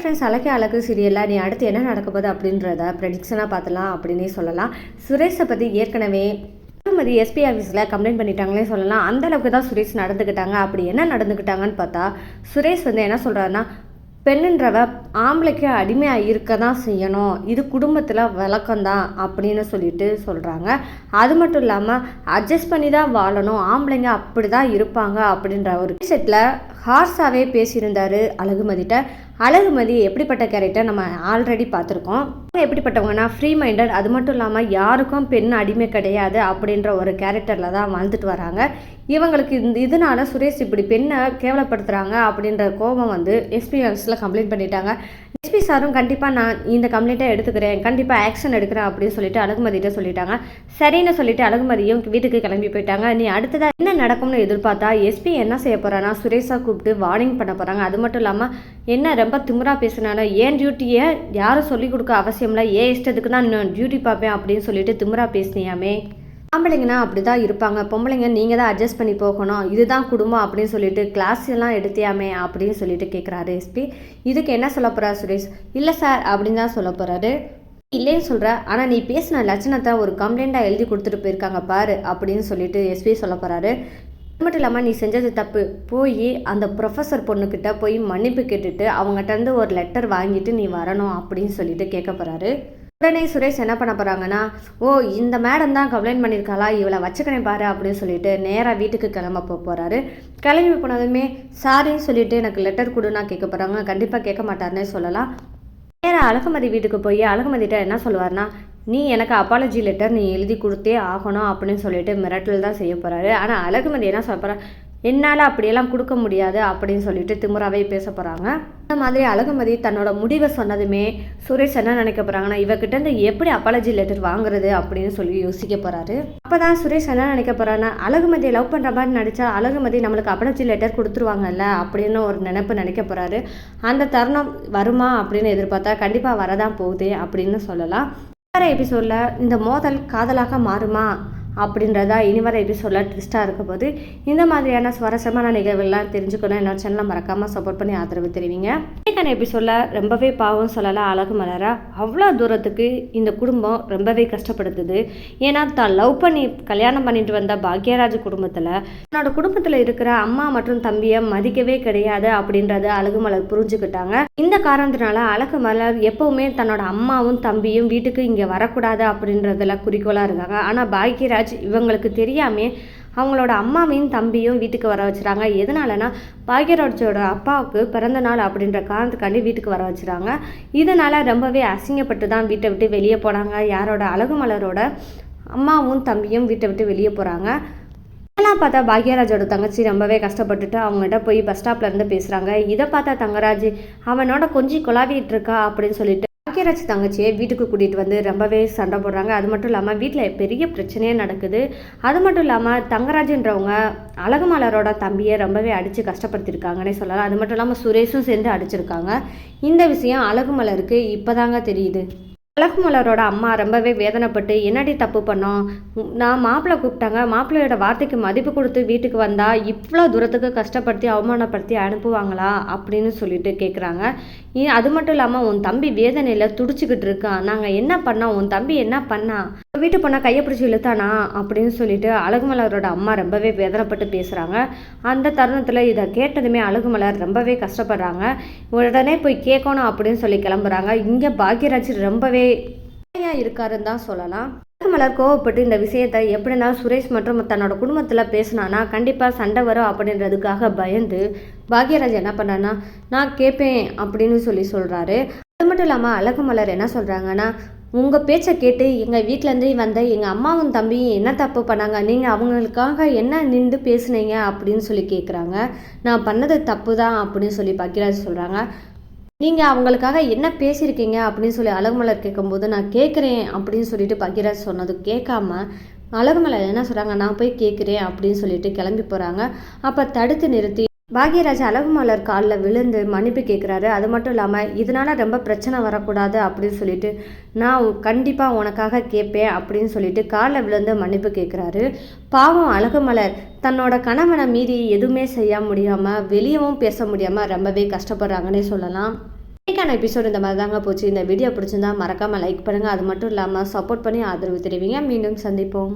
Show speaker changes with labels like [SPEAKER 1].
[SPEAKER 1] Friends அழகே அழகு சீரியலில் நீ அடுத்து என்ன நடக்க போகுது அப்படின்றத ப்ரெடிக்ஷனாக பார்த்தலாம் அப்படின்னே சொல்லலாம். சுரேஷை பற்றி ஏற்கனவே திருமதி எஸ்பி ஆஃபீஸில் கம்ப்ளைண்ட் பண்ணிட்டாங்களே சொல்லலாம். அந்த அளவுக்கு தான் சுரேஷ் நடந்துக்கிட்டாங்க அப்படி என்ன நடந்துக்கிட்டாங்கன்னு பார்த்தா சுரேஷ் வந்து என்ன சொல்கிறாருன்னா பெண்ணுன்றவ ஆம்பளைக்கு அடிமையாக இருக்க தான் செய்யணும். இது குடும்பத்தில் வழக்கம்தான் அப்படின்னு சொல்லிட்டு சொல்கிறாங்க அது மட்டும் இல்லாமல் அட்ஜஸ்ட் பண்ணி தான் வாழணும். ஆம்பளைங்க அப்படி தான் இருப்பாங்க அப்படின்ற ஒரு செட்டில் ஹார்ஸாகவே பேசியிருந்தார் அழகுமதிட்ட அழகுமதி எப்படிப்பட்ட கேரக்டர் நம்ம ஆல்ரெடி பார்த்துருக்கோம். அவங்க எப்படிப்பட்டவங்கன்னா ஃப்ரீ மைண்டட் அது மட்டும் இல்லாமல் யாருக்கும் பெண் அடிமை கிடையாது அப்படின்ற ஒரு கேரக்டரில் தான் வாழ்ந்துட்டு வராங்க. இவங்களுக்கு இந்த இதனால சுரேஷ் இப்படி பெண்ணை கேவலப்படுத்துகிறாங்க அப்படின்ற கோபம் வந்து எக்ஸ்பீரியன்ஸில் கம்ப்ளைண்ட் பண்ணிட்டாங்க. எஸ்பி சாரும் கண்டிப்பாக நான் இந்த கம்ப்ளைண்ட்டை எடுத்துக்கிறேன். கண்டிப்பாக ஆக்ஷன் எடுக்கிறேன் அப்படின்னு சொல்லிட்டு அழகுமதியிட்ட சொல்லிட்டாங்க. சரின்னு சொல்லிட்டு அழகுமதியும் வீட்டுக்கு கிளம்பி போயிட்டாங்க. நீ அடுத்ததாக என்ன நடக்கும்னு எதிர்பார்த்தா எஸ்பி என்ன செய்ய போகிறான்னா சுரேஷா கூப்பிட்டு வார்னிங் பண்ண போகிறாங்க அது மட்டும் இல்லாமல் என்ன ரொம்ப திமிரா பேசுனாலும் ஏன் டியூட்டியை யாரும் சொல்லிக் கொடுக்க அவசியம் இல்லை. ஏன் இஷ்டத்துக்கு தான் நான் டியூட்டி பார்ப்பேன் அப்படின்னு சொல்லிட்டு திமிரா பேசினியாமே. ஆம்பளைங்கன்னா அப்படி தான் இருப்பாங்க. பொம்பளைங்க நீங்கள் தான் அட்ஜஸ்ட் பண்ணி போகணும். இதுதான் குடும்பம் அப்படின்னு சொல்லிட்டு கிளாஸ் எல்லாம் எடுத்தியாமே அப்படின்னு சொல்லிட்டு கேட்குறாரு எஸ்பி இதுக்கு என்ன சொல்ல போகிறார் சுரேஷ்? இல்லை சார் அப்படின்னு தான் சொல்ல போகிறாரு இல்லைன்னு சொல்கிற ஆனால் நீ பேசின லட்சணத்தை ஒரு கம்ப்ளைண்ட்டாக எழுதி கொடுத்துட்டு போயிருக்காங்க பாரு அப்படின்னு சொல்லிட்டு எஸ்பி சொல்ல போகிறாரு அது மட்டும் இல்லாமல் நீ செஞ்சது தப்பு. போய் அந்த ப்ரொஃபஸர் பொண்ணுக்கிட்ட போய் மன்னிப்பு கேட்டுட்டு அவங்ககிட்ட இருந்து ஒரு லெட்டர் வாங்கிட்டு நீ வரணும் அப்படின்னு சொல்லிட்டு கேட்க போகிறாரு உடனே சுரேஷ் என்ன பண்ண போகிறாங்கன்னா ஓ இந்த மேடம் தான் கம்ப்ளைண்ட் பண்ணியிருக்காளா இவளை வச்சுக்கிறேன் பாரு அப்படின்னு சொல்லிட்டு நேராக வீட்டுக்கு கிளம்ப போகிறாரு கிளம்பி போனதுமே சாரின்னு சொல்லிட்டு எனக்கு லெட்டர் கொடுன்னா கேட்க போகிறாங்க கண்டிப்பாக கேட்க மாட்டாருன்னே சொல்லலாம். நேராக அழகுமதி வீட்டுக்கு போய் அழகுமதிட்ட என்ன சொல்லுவார்னா நீ எனக்கு அப்பாலஜி லெட்டர் நீ எழுதி கொடுத்தே ஆகணும் அப்படின்னு சொல்லிட்டு மிரட்டல் தான் செய்ய போகிறாரு ஆனால் அழகுமதி என்ன சொல்ல போகிறா என்னால் அப்படியெல்லாம் கொடுக்க முடியாது அப்படின்னு சொல்லிட்டு திமுறாவே பேச போகிறாங்க அந்த மாதிரி அழகுமதி தன்னோட முடிவை சொன்னதுமே சுரேஷ் என்ன நினைக்க போகிறாங்கன்னா இவகிட்ட இருந்து எப்படி அப்பாலஜி லெட்டர் வாங்குறது அப்படின்னு சொல்லி யோசிக்க போகிறாரு அப்போ தான் சுரேஷ் என்ன நினைக்க போகிறான்னா அழகுமதியை லவ் பண்ணுற மாதிரி நடித்தா அழகுமதி நம்மளுக்கு அப்பாலஜி லெட்டர் கொடுத்துருவாங்கல்ல அப்படின்னு ஒரு நினைப்பு நினைக்க போகிறாரு அந்த தருணம் வருமா அப்படின்னு எதிர்பார்த்தா கண்டிப்பாக வரதான் போகுது அப்படின்னு சொல்லலாம். வேறு எபிசோடில் இந்த மோதல் காதலாக மாறுமா அப்படின்றதா இனி வர எபிசோடில் ட்விஸ்ட்டாக இருக்க போது இந்த மாதிரியான சுவாரஸ்யமான நிகழ்வுகள்லாம் தெரிஞ்சுக்கணும். என்னோட சேனலை மறக்காமல் சப்போர்ட் பண்ணி ஆதரவு தெரிவிங்க. இன்றைக்கான எபிசோடில் ரொம்பவே பாவம் சொல்லலாம் அழகு மலரா அவ்வளோ தூரத்துக்கு இந்த குடும்பம் ரொம்பவே கஷ்டப்படுத்துது. ஏன்னா தான் லவ் பண்ணி கல்யாணம் பண்ணிட்டு வந்த பாக்யராஜ் குடும்பத்தில் தன்னோட குடும்பத்தில் இருக்கிற அம்மா மற்றும் தம்பியை மதிக்கவே கிடையாது அப்படின்றத அழகு மலர் புரிஞ்சுக்கிட்டாங்க. இந்த காரணத்தினால அழகு மலர் எப்பவுமே தன்னோட அம்மாவும் தம்பியும் வீட்டுக்கு இங்கே வரக்கூடாது அப்படின்றதுல குறிக்கோளாக இருக்காங்க. ஆனால் பாக்யராஜ் இவங்களுக்கு தெரியாமே அவங்களோட அம்மாவையும் தம்பியும் வீட்டுக்கு வர வச்சுறாங்க. எதனாலனா பாக்யராஜோட அப்பாவுக்கு பிறந்த நாள் அப்படின்ற காரணத்துக்காண்டி வீட்டுக்கு வர வச்சுறாங்க. இதனால் ரொம்பவே அசிங்கப்பட்டு தான் வீட்டை விட்டு வெளியே போனாங்க யாரோட அழகு மலரோட அம்மாவும் தம்பியும் வீட்டை விட்டு வெளியே போகிறாங்க இதெல்லாம் பார்த்தா பாக்யராஜோட தங்கச்சி ரொம்பவே கஷ்டப்பட்டுட்டு அவங்ககிட்ட போய் பஸ் ஸ்டாப்லேருந்து பேசுகிறாங்க இதை பார்த்தா தங்கராஜ் அவனோட கொஞ்சம் குழாவிட்டு இருக்கா? அப்படின்னு சொல்லிட்டு பாக்யராஜ் தங்கச்சியை வீட்டுக்கு கூட்டிகிட்டு வந்து ரொம்பவே சண்டை போடுறாங்க. அது மட்டும் இல்லாமல் வீட்டில் பெரிய பிரச்சனையே நடக்குது. அது மட்டும் இல்லாமல் தங்கராஜன்றவங்க அழகுமலரோட தம்பியை ரொம்பவே அடித்து கஷ்டப்படுத்தியிருக்காங்கன்னே சொல்லலாம். அது மட்டும் இல்லாமல் சுரேஷும் சேர்ந்து அடிச்சிருக்காங்க. இந்த விஷயம் அழகுமலருக்கு இப்போதாங்க தெரியுது. அழகுமலரோட அம்மா ரொம்பவே வேதனைப்பட்டு என்னடி தப்பு பண்ணோம்? நான் மாப்பிள்ளை கூப்பிட்டாங்க. மாப்பிள்ளையோட வார்த்தைக்கு மதிப்பு கொடுத்து வீட்டுக்கு வந்தால் இவ்வளோ தூரத்துக்கு கஷ்டப்படுத்தி அவமானப்படுத்தி அனுப்புவாங்களா? அப்படின்னு சொல்லிட்டு கேட்குறாங்க அது மட்டும் இல்லாமல் உன் தம்பி வேதனையில் துடிச்சிக்கிட்டு இருக்கான். நாங்கள் என்ன பண்ணோம்? உன் தம்பி என்ன பண்ணான்? வீட்டு போனால் கையை பிடிச்சி இழுத்தானா அப்படின்னு சொல்லிட்டு அழகுமலரோட அம்மா ரொம்பவே வேதனைப்பட்டு பேசுகிறாங்க அந்த தருணத்தில் இதை கேட்டதுமே அழகுமலர் ரொம்பவே கஷ்டப்படுறாங்க. உடனே போய் கேட்கணும் அப்படின்னு சொல்லி கிளம்புறாங்க. இங்கே பாக்யராஜ் ரொம்பவே இருக்காருன்னு தான் சொல்லலாம். மலர் கோவப்பட்டு இந்த விஷயத்தை எப்படின்னா சுரேஷ் மற்றும் தன்னோட குடும்பத்தில் பேசினானா கண்டிப்பாக சண்டை வரும் அப்படின்றதுக்காக பயந்து பாக்யராஜ் என்ன பண்ணான்னா நான் கேட்பேன் அப்படின்னு சொல்லி சொல்கிறாரு அது மட்டும் இல்லாமல் அழகு மலர் என்ன சொல்கிறாங்கன்னா உங்கள் பேச்சை கேட்டு எங்கள் வீட்டிலேருந்து வந்த எங்கள் அம்மாவும் தம்பியும் என்ன தப்பு பண்ணாங்க? நீங்கள் அவங்களுக்காக என்ன நின்று பேசுனீங்க அப்படின்னு சொல்லி கேட்குறாங்க நான் பண்ணது தப்பு தான் அப்படின்னு சொல்லி பக்கிராஜ் சொல்கிறாங்க நீங்கள் அவங்களுக்காக என்ன பேசியிருக்கீங்க அப்படின்னு சொல்லி அழகுமலர் கேட்கும்போது நான் கேட்குறேன் அப்படின்னு சொல்லிட்டு பகிராஜ் சொன்னது கேட்காம அழகுமலர் என்ன சொல்கிறாங்க நான் போய் கேட்குறேன் அப்படின்னு சொல்லிட்டு கிளம்பி போகிறாங்க அப்போ தடுத்து நிறுத்தி பாக்யராஜ் அழகுமலர் காலில் விழுந்து மன்னிப்பு கேட்குறாரு அது மட்டும் இல்லாமல் இதனால் ரொம்ப பிரச்சனை வரக்கூடாது அப்படின்னு சொல்லிட்டு நான் கண்டிப்பாக உனக்காக கேட்பேன் அப்படின்னு சொல்லிட்டு காலில் விழுந்து மன்னிப்பு கேட்குறாரு பாவம் அழகுமலர் தன்னோட கணவனை மீறி எதுவுமே செய்ய முடியாமல் வெளியவும் பேச முடியாமல் ரொம்பவே கஷ்டப்படுறாங்கன்னே சொல்லலாம். இன்றைக்கான எபிசோடு இந்த மாதிரி தாங்க போச்சு. இந்த வீடியோ பிடிச்சிருந்தா மறக்காமல் லைக் பண்ணுங்கள் அது மட்டும் இல்லாமல் சப்போர்ட் பண்ணி ஆதரவு தெரிவிங்க. மீண்டும் சந்திப்போம்.